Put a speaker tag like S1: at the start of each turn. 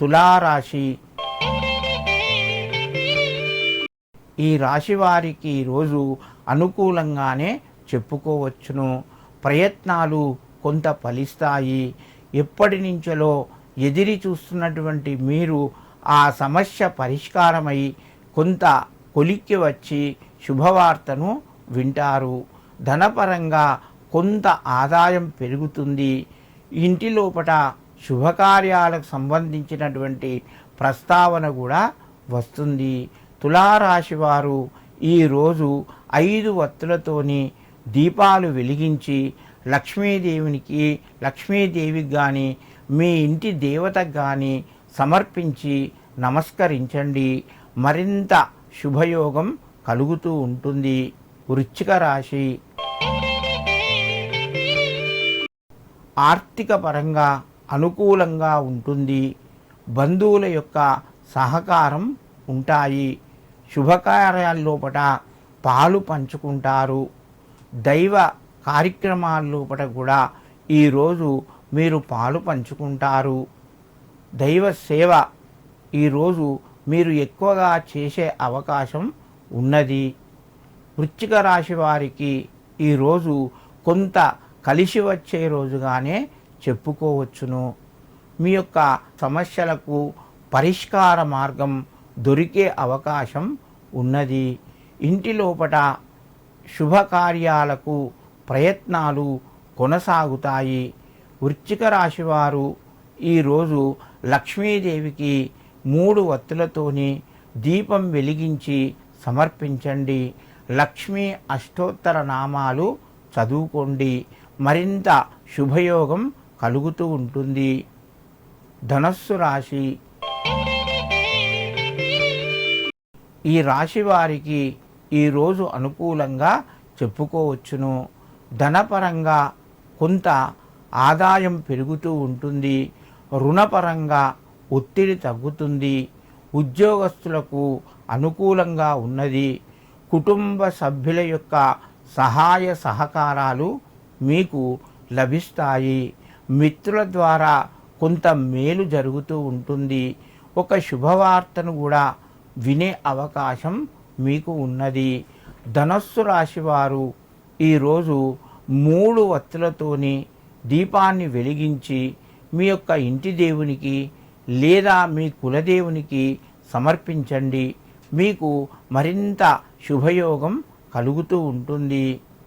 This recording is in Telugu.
S1: తులారాశి. ఈ రాశి వారికి ఈరోజు అనుకూలంగానే చెప్పుకోవచ్చును. ప్రయత్నాలు కొంత ఫలిస్తాయి. ఎప్పటి నుంచో ఎదిరి చూస్తున్నటువంటి మీరు ఆ సమస్య పరిష్కారమై కొంత కొలిక్కి వచ్చి శుభవార్తను వింటారు. ధనపరంగా కొంత ఆదాయం పెరుగుతుంది. ఇంటి లోపట శుభకార్యాలకు సంబంధించినటువంటి ప్రస్తావన కూడా వస్తుంది. తులారాశి వారు ఈరోజు ఐదు వత్తులతోని దీపాలు వెలిగించి లక్ష్మీదేవునికి లక్ష్మీదేవికి కానీ మీ ఇంటి దేవతకు కానీ సమర్పించి నమస్కరించండి. మరింత శుభయోగం కలుగుతూ ఉంటుంది. వృచ్చిక రాశి. ఆర్థిక పరంగా అనుకూలంగా ఉంటుంది. బంధువుల యొక్క సహకారం ఉంటాయి. శుభకార్యాల్లోపట పాలు పంచుకుంటారు. దైవ కార్యక్రమాల్లోపట కూడా ఈరోజు మీరు పాలు పంచుకుంటారు. దైవ సేవ ఈరోజు మీరు ఎక్కువగా చేసే అవకాశం ఉన్నది. వృశ్చిక రాశి వారికి ఈరోజు కొంత కలిసి వచ్చే రోజుగానే చెప్పుకోవచ్చును. మీ యొక్క సమస్యలకు పరిష్కార మార్గం దొరికే అవకాశం ఉన్నది. ఇంటి లోపట శుభకార్యాలకు ప్రయత్నాలు కొనసాగుతాయి. వృశ్చిక రాశివారు ఈరోజు లక్ష్మీదేవికి మూడు వత్తులతోని దీపం వెలిగించి సమర్పించండి. లక్ష్మీ అష్టోత్తర నామాలు చదువుకోండి. మరింత శుభయోగం కలుగుతూ ఉంటుంది. ధనస్సు రాశి. ఈ రాశి వారికి ఈరోజు అనుకూలంగా చెప్పుకోవచ్చును. ధనపరంగా కొంత ఆదాయం పెరుగుతూ ఉంటుంది. రుణపరంగా ఒత్తిడి తగ్గుతుంది. ఉద్యోగస్తులకు అనుకూలంగా ఉన్నది. కుటుంబ సభ్యుల యొక్క సహాయ సహకారాలు మీకు లభిస్తాయి. మిత్రుల ద్వారా కొంత మేలు జరుగుతూ ఉంటుంది. ఒక శుభవార్తను కూడా వినే అవకాశం మీకు ఉన్నది. ధనస్సు రాశివారు ఈరోజు మూడు వత్తులతోని దీపాన్ని వెలిగించి మీ యొక్క ఇంటి దేవునికి లేదా మీ కులదేవునికి సమర్పించండి. మీకు మరింత శుభయోగం కలుగుతూ ఉంటుంది.